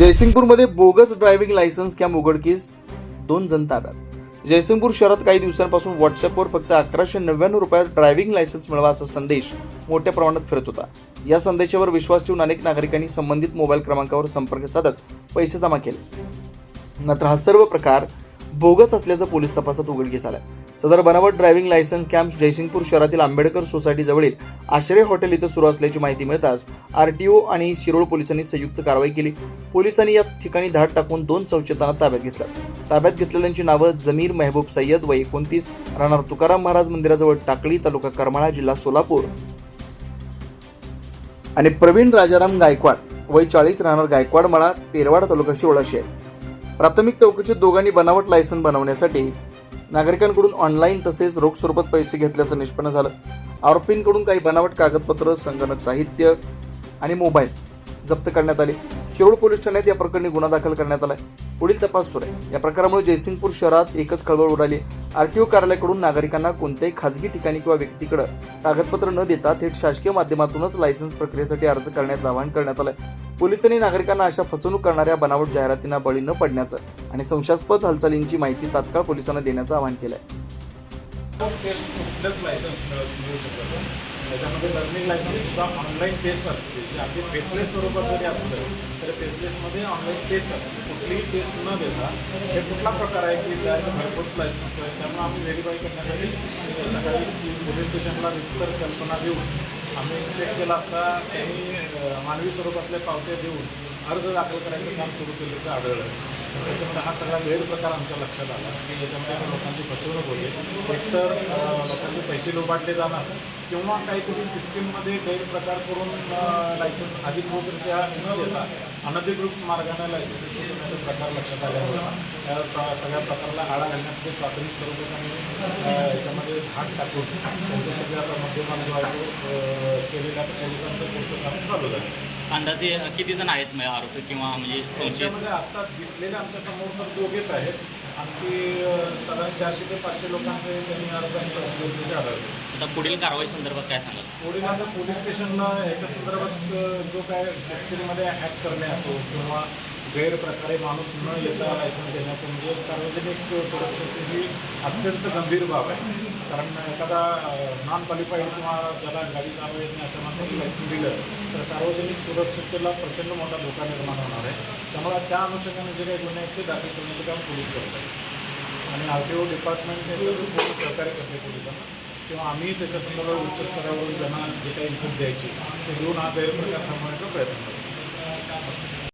जयसिंगपूरमध्ये bogus driving licence camp उघडकीस दोन जण ताब्यात. जयसिंगपूर शहरात काही दिवसांपासून व्हॉट्सअपवर फक्त अकराशे नव्याण्णव रुपयात ड्रायव्हिंग लायसन्स मिळवा असा संदेश मोठ्या प्रमाणात फिरत होता. या संदेशावर विश्वास ठेवून अनेक नागरिकांनी संबंधित मोबाईल क्रमांकावर संपर्क साधत पैसे जमा केले. मात्र हा सर्व प्रकार बोगस असल्याचं पोलीस तपासात उघडकीस आला सदर बनावट ड्रायव्हिंग लायसन्स कॅम्प जयसिंगपूर शहरातील आंबेडकर सोसायटीजवळील आश्रय हॉटेल इथं सुरू असल्याची माहिती मिळताच आरटीओ आणि शिरोळ पोलिसांनी संयुक्त कारवाई केली. पोलिसांनी या ठिकाणी धाड टाकून दोन संशयितांना ताब्यात घेतलं. ताब्यात घेतलेल्यांची नावं जमीर मेहबूब सय्यद व एकोणतीस राहणार तुकाराम महाराज मंदिराजवळ टाकळी तालुका करमाळा जिल्हा सोलापूर. आणि प्रवीण राजाराम गायकवाड वय चाळीस राहणार गायकवाड मळा तेरवाड तालुका शिरोळ आहे प्राथमिक चौकशीत दोघांनी बनावट लायसन बनवण्यासाठी नागरिकांकडून ऑनलाईन तसेच रोख स्वरूपात पैसे घेतल्याचं निष्पन्न झालं. आरोपींकडून काही बनावट कागदपत्र संगणक साहित्य आणि मोबाईल जप्त करण्यात आले. शिरोड पोलीस ठाण्यात या प्रकरणी गुन्हा दाखल करण्यात आलाय. पुढील तपास सुरू आहे. या प्रकारामुळे जयसिंगपूर शहरात एकच खळबळ उडाली. आरटीओ कार्यालयाकडून नागरिकांना कोणत्याही खाजगी ठिकाणी किंवा व्यक्तीकडे कागदपत्र न देता थेट शासकीय माध्यमातूनच लायसन्स प्रक्रियेसाठी अर्ज करण्याचं आवाहन करण्यात आलंय. पोलिसांनी नागरिकांना अशा फसवणूक करणाऱ्या बनावट जाहिरातींना बळी न पडण्याचं आणि संशयास्पद हालचालींची माहिती तात्काळ पोलिसांना देण्याचं आवाहन केलं आहे टेस्ट कुठलंच लायसन्स मिळत मिळू शकत नाही. त्याच्यामध्ये लर्निंग लायसन्ससुद्धा ऑनलाईन टेस्ट असते. जे अगदी फेसलेस स्वरूपात जरी असलं तरी फेसलेसमध्ये ऑनलाईन टेस्ट असते. कुठलीही टेस्ट न देता हे कुठला प्रकार आहे की त्या घरपोच लायसन्स आहे त्यामुळे आम्ही व्हेरीफाय करण्यासाठी सकाळी पोलीस स्टेशनला रितसर कल्पना देऊन आम्ही चेक केला असता त्यांनी मानवी स्वरूपातल्या पावत्या देऊन अर्ज दाखल करायचं काम सुरू केल्याचं आढळलं. त्याच्यामध्ये हा सगळा गैरप्रकार आमच्या लक्षात आला. की याच्यामध्ये लोकांची फसवणूक होते. एकतर लोकांचे पैसे लोबाडले जाणार किंवा काहीतरी सिस्टीममध्ये गैरप्रकार करून लायसन्स अधिकृतरित्या न देता अनधिकृत मार्गाने लायसन्स इश्यू करण्याचे प्रकार लक्षात आल्यामुळे या प्र- सगळ्या प्रकाराला आळा घालण्यासाठी प्राथमिक स्वरूपात आम्ही याच्यामध्ये धाक टाकून त्यांचे सगळे आता मध्यमान जो आहे तो केलेल्या पोलिसांचं पुढचं काम चालू झालं. अंदाजे किती जण आहेत म्हणजे आरोपी किंवा म्हणजे संशयित? आता दिसलेले आमच्यासमोर तर दोघेच आहेत. आणखी साधारण चारशे ते पाचशे लोकांचे त्यांनी अर्ज आणि घेतल्याचे आढळले. आता पुढील कारवाई संदर्भात काय सांगाल? पुढील आता पोलीस स्टेशनला याच्या संदर्भात जो काय सिस्टीममध्ये हॅक करणे असो किंवा गैरप्रकारे माणूस न येता लायसन्स देण्याचं म्हणजे सार्वजनिक सुरक्षेची अत्यंत गंभीर बाब आहे. कारण एखादा नॉन क्वालिफाईड किंवा ज्याला गाडी चालू येत नाही असं माणसाने लायसन दिलं तर सार्वजनिक सुरक्षिततेला प्रचंड मोठा धोका निर्माण होणार आहे. त्यामुळे त्या अनुषंगाने जे काही गुन्हे आहेत ते दाखल करण्याचं काम पोलीस करत आणि R T O department police सहकार्य करते पोलिसांना. किंवा आम्ही त्याच्या संदर्भात उच्च स्तरावरून ज्यांना जे काही इनपुट द्यायची ते घेऊन हा गैरप्रकार थांबवण्याचा प्रयत्न करतो.